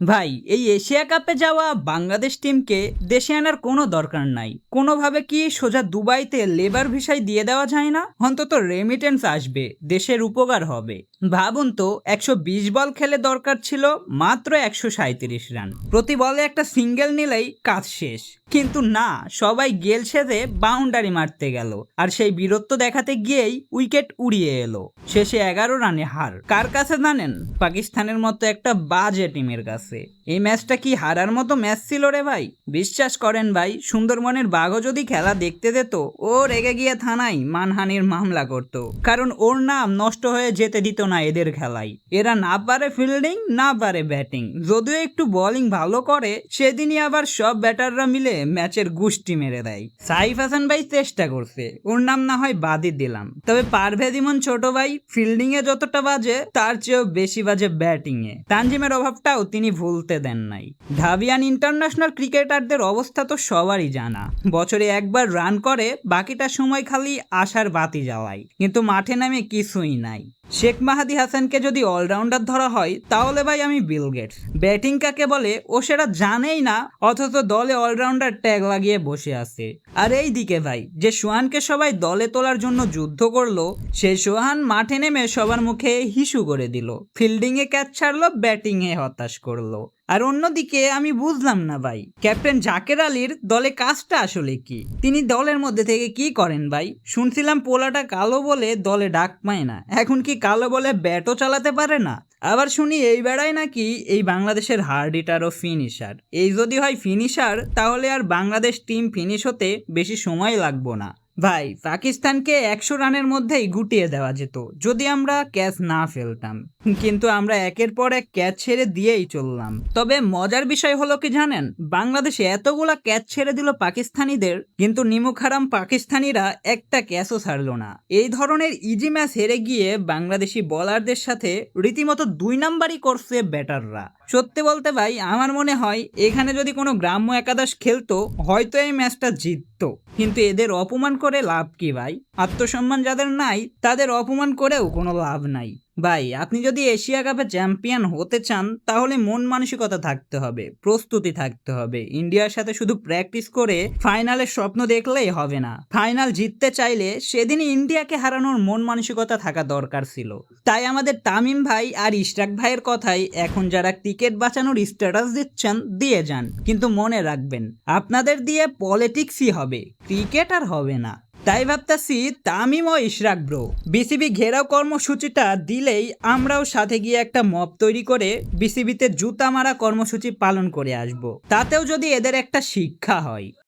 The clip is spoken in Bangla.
ভাই, এই এশিয়া কাপে যাওয়া বাংলাদেশ টিমকে দেশে আনার কোনো দরকার নাই। কোনোভাবে কি সোজা দুবাইতে লেবার ভিসায় দিয়ে দেওয়া যায় না? অন্তত রেমিটেন্স আসবে, দেশের উপকার হবে। ভাবুন তো, একশো বিশ বল খেলে দরকার ছিল মাত্র একশো সাঁত্রিশ রান। প্রতি বলে একটা সিঙ্গেল নিলেই কাজ শেষ। কিন্তু না, সবাই গেল সেদে বাউন্ডারি মারতে গেল, আর সেই বীরত্ব দেখাতে গিয়েই উইকেট উড়িয়ে এলো। শেষে এগারো রানে হার। কার কাছে জানেন? পাকিস্তানের মতো একটা বাজে টিমের কাছে। এই ম্যাচটা কি হারার মতো ম্যাচ ছিল রে ভাই? বিশ্বাস করেন ভাই, সুন্দরবনের বাঘও যদি খেলা দেখতে যেত ও রেগে গিয়ে থানায় মানহানির মামলা করত। কারণ ওর নাম নষ্ট হয়ে যেতে দিত না এদের খেলায়। এরা না পারে ফিল্ডিং, না পারে ব্যাটিং। যদিও একটু বোলিং ভালো করে, সেদিনই আবার সব ব্যাটাররা মিলে ম্যাচের গুষ্টি মেরে দেয়। সাইফ হাসান ভাই চেষ্টা করছে, ওর নাম না হয় বাদই দিলাম। তবে পারভেজ ইমন ছোট ভাই ফিল্ডিং এ যতটা বাজে, তার চেয়েও বেশি বাজে ব্যাটিং এ তানজিমের অভাবটাও তিনি ভুলতে দেন নাই। ঢাবিয়ান ইন্টারন্যাশনাল ক্রিকেটারদের অবস্থা তো সবারই জানা। বছরে একবার রান করে, বাকিটা সময় খালি আশার বাতি জ্বালায়। কিন্তু মাঠে নামে কিছুই নাই। শেখ মাহাদি হাসানকে যদি অলরাউন্ডার ধরা হয়, তাহলে ভাই আমি বিল গেটস। ব্যাটিং কাকে বলে, ও সেটা জানেই না, অথচ দলে অলরাউন্ডার ট্যাগ লাগিয়ে বসে আছে। আর এই দিকে ভাই, যে সোহানকে সবাই দলে তোলার জন্য যুদ্ধ করল, সে সোহান মাঠে নেমে সবার মুখে হিসু করে দিল। ফিল্ডিংয়ে ক্যাচ ছাড়লো, ব্যাটিংয়ে হতাশ করল। আর অন্যদিকে আমি বুঝলাম না ভাই, ক্যাপ্টেন জাকের আলীর দলে কাজটা আসলে কি? তিনি দলের মধ্যে থেকে কি করেন ভাই? শুনছিলাম পোলাটা কালো বলে দলে ডাক পায় না। এখন কি কালো বলে ব্যাটও চালাতে পারে না? আবার শুনি এই বেড়ায় নাকি এই বাংলাদেশের হার্ড হিটার ও ফিনিশার। এই যদি হয় ফিনিশার, তাহলে আর বাংলাদেশ টিম ফিনিশ হতে বেশি সময় লাগবো না। ভাই, পাকিস্তানকে একশো রানের মধ্যেই গুটিয়ে দেওয়া যেত, যদি আমরা ক্যাচ না ফেলতাম। কিন্তু আমরা একের পর এক ক্যাচ ছেড়ে দিয়েই চললাম। তবে মজার বিষয় হলো কি জানেন? বাংলাদেশে এতগুলা ক্যাচ ছেড়ে দিল পাকিস্তানিদের, কিন্তু নিমুখারাম পাকিস্তানিরা একটা ক্যাচও ছাড়লো না। এই ধরনের ইজি ম্যাচ হেরে গিয়ে বাংলাদেশি বলারদের সাথে রীতিমতো দুই নাম্বারই করছে ব্যাটাররা সত্যি বলতে ভাই, আমার মনে হয় এখানে যদি কোনো গ্রাম্য একাদশ খেলতো, হয়তো এই ম্যাচটা জিততো কিন্তু এদের অপমান করে লাভ কি ভাই? আত্মসম্মান যাদের নাই, তাদের অপমান করেও কোনো লাভ নাই। ভাই, আপনি যদি এশিয়া কাপে চ্যাম্পিয়ন হতে চান, তাহলে মন মানসিকতা থাকতে হবে, প্রস্তুতি থাকতে হবে। ইন্ডিয়ার সাথে শুধু প্র্যাকটিস করে ফাইনালের স্বপ্ন দেখলেই হবে না। ফাইনাল জিততে চাইলে সেদিনই ইন্ডিয়াকে হারানোর মন মানসিকতা থাকা দরকার ছিল। তাই আমাদের তামিম ভাই আর ইশরাক ভাইয়ের কথাই এখন যারা ক্রিকেট বাঁচানোর স্ট্যাটাস দিচ্ছেন, দিয়ে যান। কিন্তু মনে রাখবেন, আপনাদের দিয়ে পলিটিক্সই হবে, ক্রিকেট আর হবে না। তাই ভাবতাছি তামিম ও ইশরাক ব্রো বিসিবি ঘেরাও কর্মসূচিটা দিলেই আমরাও সাথে গিয়ে একটা মপ তৈরি করে বিসিবিতে জুতা মারা কর্মসূচি পালন করে আসব। তাতেও যদি এদের একটা শিক্ষা হয়।